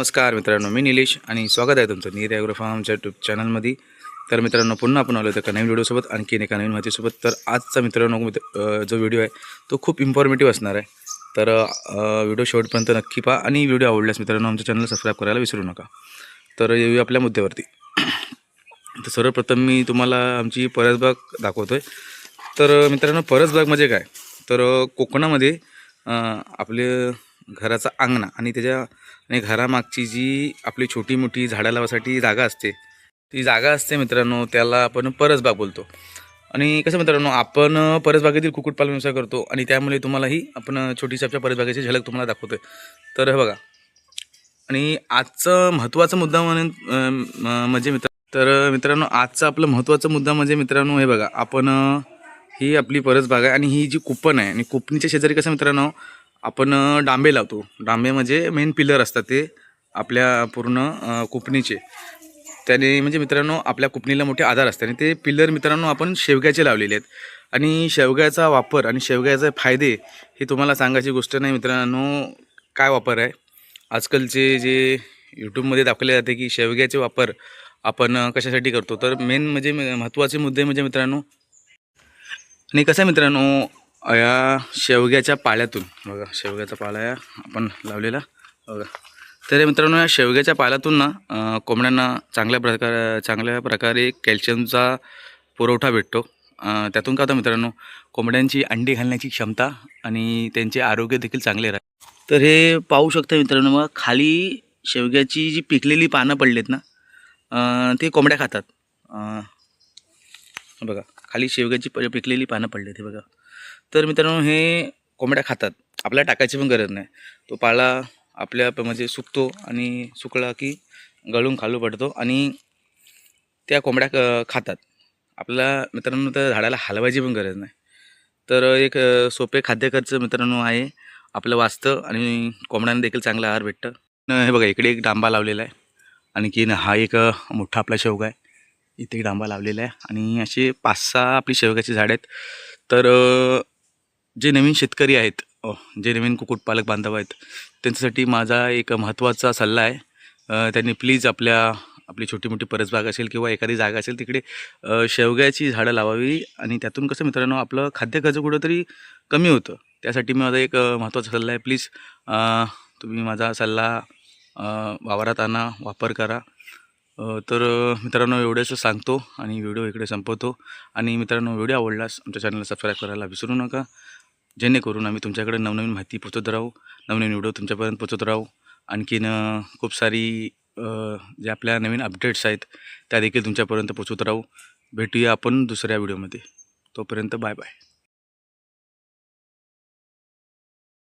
नमस्कार मित्रांनो मी निलेश आणि स्वागत आहे तुमचं नीर ॲग्रो फार्मच्या यूट्यूब चॅनलमध्ये. तर मित्रांनो पुन्हा आपण आलो एका नवीन व्हिडिओसोबत आणखीन एका नवीन माहितीसोबत. तर आजचा मित्रांनो जो व्हिडिओ आहे तो खूप इन्फॉर्मेटिव्ह असणार आहे. तर व्हिडिओ शेवटपर्यंत नक्की पहा आणि व्हिडिओ आवडल्यास मित्रांनो आमच्या चॅनल सबस्क्राईब करायला विसरू नका. तर येऊया आपल्या मुद्द्यावरती. तर सर्वप्रथम मी तुम्हाला आमची परसबाग दाखवतो आहे तर मित्रांनो परसबाग म्हणजे काय? तर कोकणामध्ये आपले घराचा अंगणा आणि त्याच्या आणि घरामागची जी आपली छोटी मोठी झाडं लावासाठी जागा असते ती जागा असते मित्रांनो त्याला आपण परसबाग बोलतो. आणि कसं मित्रांनो आपण परसबागेतील कुक्कुटपालन व्यवसाय करतो आणि त्यामुळे तुम्हालाही आपण छोटीशी आपल्या परसबागेची झलक तुम्हाला दाखवतो आहे तर हे बघा. आणि आजचं महत्त्वाचा मुद्दा म्हणून म्हणजे मित्र तर मित्रांनो आजचा आपला महत्त्वाचा मुद्दा म्हणजे मित्रांनो हे बघा. आपण ही आपली परसबाग आहे आणि ही जी कुपन आहे आणि कुपनीच्या शेजारी कसं मित्रांनो आपण डांबे लावतो. डांबे म्हणजे मेन पिलर असतात ते आपल्या पूर्ण कुपणीचे. त्याने म्हणजे मित्रांनो आपल्या कुपणीला मोठे आधार असतात आणि ते पिलर मित्रांनो आपण शेवग्याचे लावलेले आहेत. आणि शेवग्याचा वापर आणि शेवग्याचे फायदे हे तुम्हाला सांगायची गोष्ट नाही मित्रांनो काय वापर आहे? आजकालचे जे यूट्यूबमध्ये दाखवले जाते की शेवग्याचे वापर आपण कशासाठी करतो? तर मेन म्हणजे म- महत्त्वाचे मुद्दे म्हणजे मित्रांनो आणि कसं आहे मित्रांनो या शेवग्याच्या पाल्यातून. बघा शेवग्याचा पाला या आपण लावलेला. बघा. तर मित्रांनो या शेवग्याच्या पाल्यातून ना कोंबड्यांना चांगल्या प्रकार चांगल्या प्रकारे कॅल्शियमचा पुरवठा भेटतो. त्यातून काय होतं मित्रांनो कोंबड्यांची अंडी घालण्याची क्षमता आणि त्यांचे आरोग्य देखील चांगले राहते तर हे पाहू शकता मित्रांनो मग खाली शेवग्याची जी पिकलेली पानं पडलीत ना ते कोंबड्या खातात. बघा खाली शेवग्याची प पिकलेली पानं पडली ते बघा. तर मित्रांनो हे कोंबड्या खातात. आपल्याला टाकायची पण गरज नाही. तो पाला आपल्या म्हणजे सुकतो आणि सुकला की गळून खालू पडतो आणि त्या कोंबड्या क- खातात. आपल्याला मित्रांनो त्या झाडाला हलवायची पण गरज नाही. तर एक सोपे खाद्यखर्च मित्रांनो आहे. आपलं वाचतं आणि कोंबड्यांना देखील चांगला आहार भेटतं. हे बघा इकडे एक डांबा लावलेला आहे. आणखीन हा एक मोठा आपला शेवगा आहे. इथे एक डांबा लावलेला आहे आणि असे पाच सहा आपली शेवग्याची झाडं आहेत. तर जे नवीन शेतकरी आहेत जे नवीन कुक्कुटपालक बांधव आहेत त्यांच्यासाठी माझा एक महत्त्वाचा सल्ला आहे. त्यांनी प्लीज आपल्या आपली छोटी मोठी परसबाग असेल किंवा एखादी जागा असेल तिकडे शेवग्याची झाडं लावावी आणि त्यातून कसं मित्रांनो आपलं खाद्य खर्च कुठंतरी कमी होतं. त्यासाठी मी माझा एक महत्त्वाचा सल्ला आहे. प्लीज तुम्ही माझा सल्ला वावरात आणा वापर करा. तर मित्रांनो एवढ्याचं सांगतो आणि व्हिडिओ इकडे संपवतो. आणि मित्रांनो व्हिडिओ आवडलास आमच्या चॅनलला सबस्क्राईब करायला विसरू नका. जेणेकरून आम्ही तुमच्याकडे नवनवीन माहिती पोचवत राहू नवनवीन व्हिडिओ तुमच्यापर्यंत पोचवत राहू. आणखीन खूप सारी जे आपल्या नवीन अपडेट्स आहेत त्या देखील तुमच्यापर्यंत पोचवत राहू. भेटूया आपण दुसऱ्या व्हिडिओमध्ये. तोपर्यंत बाय बाय.